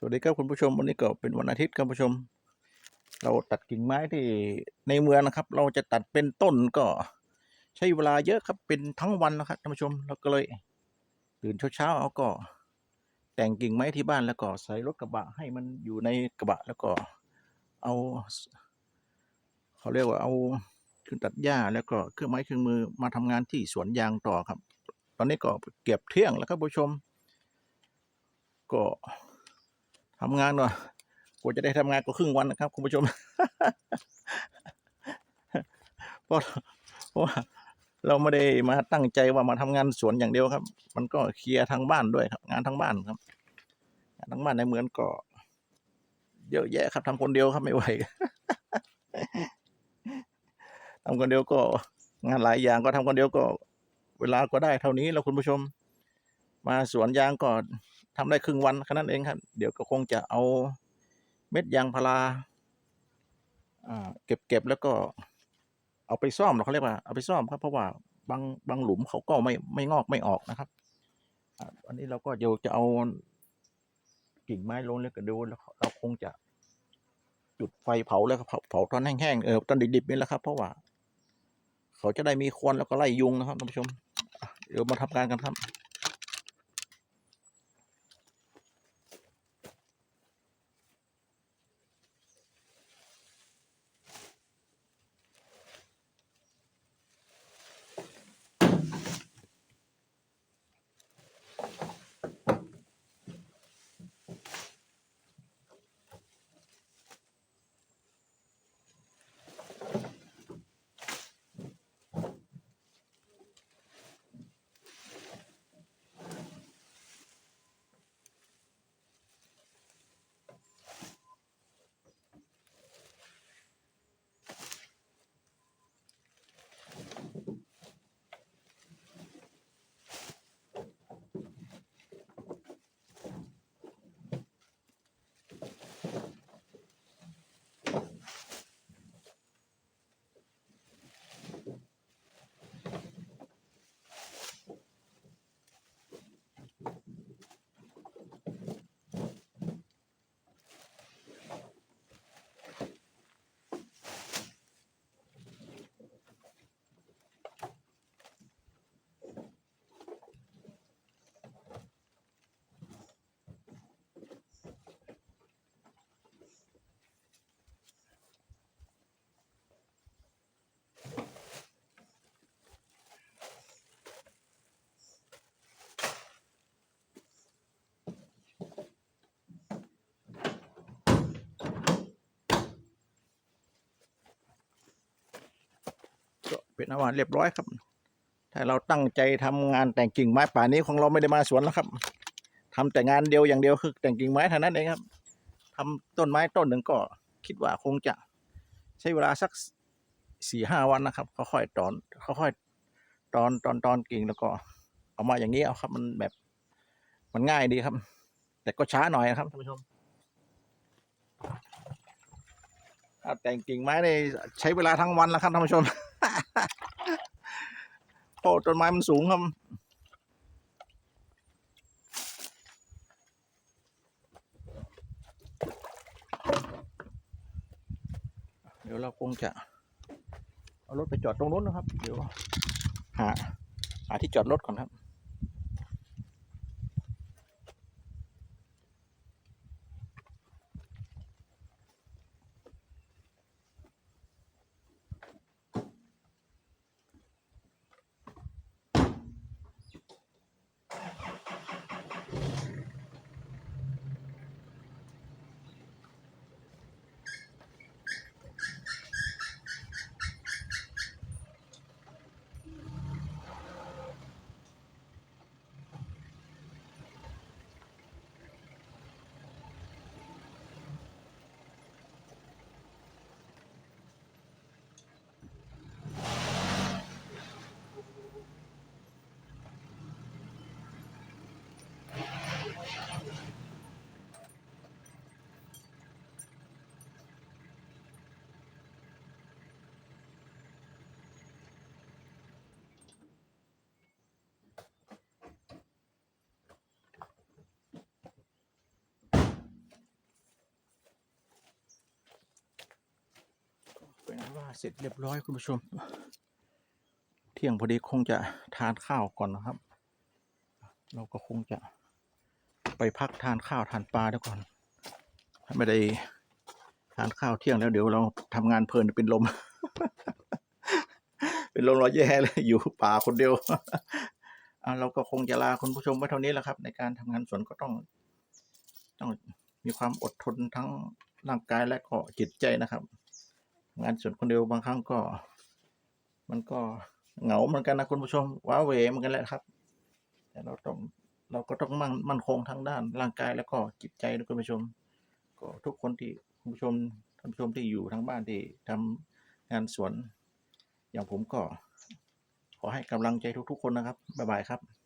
สวัสดีครับคุณผู้ชมวันนี้ก็เป็นวันอาทิตย์ครับผู้ชม เราตัดกิ่งไม้ที่ในเมืองนะครับ เราจะตัดเป็นต้นก็ใช้เวลาเยอะครับเป็นทั้งวันนะครับท่านผู้ชมเราก็เลยตื่นเช้าๆเอาก็ แต่งกิ่งไม้ที่บ้านแล้วก็ใส่รถกระบะให้มันอยู่ในกระบะแล้วก็เอาเขาเรียกว่าเอาเครื่องตัดหญ้าแล้วก็เครื่องไม้เครื่องมือมาทำงานที่สวนยางต่อครับ ตอนนี้ก็เก็บเที่ยงแล้วครับผู้ชม ก็ ทำงานหน่อยกว่าจะได้ทำงานก็ครึ่งวันนะครับ คุณผู้ชมเพราะเพราะว่าเราไม่ได้มาตั้งใจว่ามาทำงานสวนอย่างเดียวครับ มันก็เคลียร์ทางบ้านด้วยครับ งานทางบ้านครับงานทางบ้านในเหมืองก็เยอะแยะครับทำคนเดียวครับไม่ไหวทำคนเดียวก็ งานหลายอย่างก็ทำคนเดียวก็ เวลาก็ได้เท่านี้แล้วคุณผู้ชม มาสวนยางก็ ทำได้ครึ่งวันแค่นั้นเองครับ เดี๋ยวก็คงจะเอาเม็ดยางพาราเก็บเก็บแล้วก็ เอาไปซ่อมเราเขาเรียกว่าเอาไปซ่อมครับเพราะว่าบางบางหลุมเขาก็ไม่ไม่งอกไม่ออกนะครับอันนี้เราก็เดี๋ยวจะเอากิ่งไม้ลงแล้วก็ดูแล้วเราคงจะจุดไฟเผาแล้วก็เผาเผาตอนแห้งๆเออตอนดิบๆนี่แหละครับ เพราะว่า เขาจะได้มีควันแล้วก็ไล่ยุงนะครับท่านผู้ชม เดี๋ยวมาทำการกันครับ เป็นอาหารเรียบร้อยครับ ถ้าเราตั้งใจทำงานแต่งกิ่งไม้ป่านี้ของเราไม่ได้มาสวนแล้วครับทำแต่งานเดียวอย่างเดียวคือแต่งกิ่งไม้เท่านั้นเองครับทำต้นไม้ต้นหนึ่งก็คิดว่าคงจะใช้เวลาสักสี่ห้าวันนะครับค่อยๆตอนค่อยๆตอนตอนตอนกิ่งแล้วก็เอามาอย่างนี้เอาครับ มันแบบมันง่ายดีครับ แต่ก็ช้าหน่อยนะครับท่านผู้ชมถ้าแต่งกิ่งไม้ในใช้เวลาทั้งวันแล้วครับท่านผู้ชม ต้นไม้มันสูงครับเดี๋ยวเราคงจะเอารถไปจอดตรงนู้นนะครับ เดี๋ยวหาหาที่จอดรถก่อนครับ เสร็จเรียบร้อยคุณผู้ชม เที่ยงพอดีคงจะทานข้าวก่อนนะครับ เราก็คงจะไปพักทานข้าวทานปลาเดี๋ยวก่อน ไม่ได้ทานข้าวเที่ยงแล้วเดี๋ยวเราทำงานเพลินเป็นลม เป็นลมเราแย่เลยอยู่ป่าคนเดียวเราก็คงจะลาคุณผู้ชมไว้เท่านี้แหละครับ ในการทำงานสวนก็ต้อง ต้องมีความอดทนทั้งร่างกายและก็จิตใจนะครับ งานสวนคนเดียวบางครั้งก็ มันก็เหงาเหมือนกันนะคุณผู้ชมว้าเหวเหมือนกันแหละครับ แต่เราต้องเราก็ต้องมั่นมั่นคงทั้งด้านร่างกายแล้วก็จิตใจนะคุณผู้ชม ก็ทุกคนที่คุณผู้ชมท่านผู้ชมที่อยู่ทั้งบ้านที่ทำงานสวน อย่างผมก็ ขอให้กำลังใจทุก ๆ คนนะครับบ๊ายบายครับ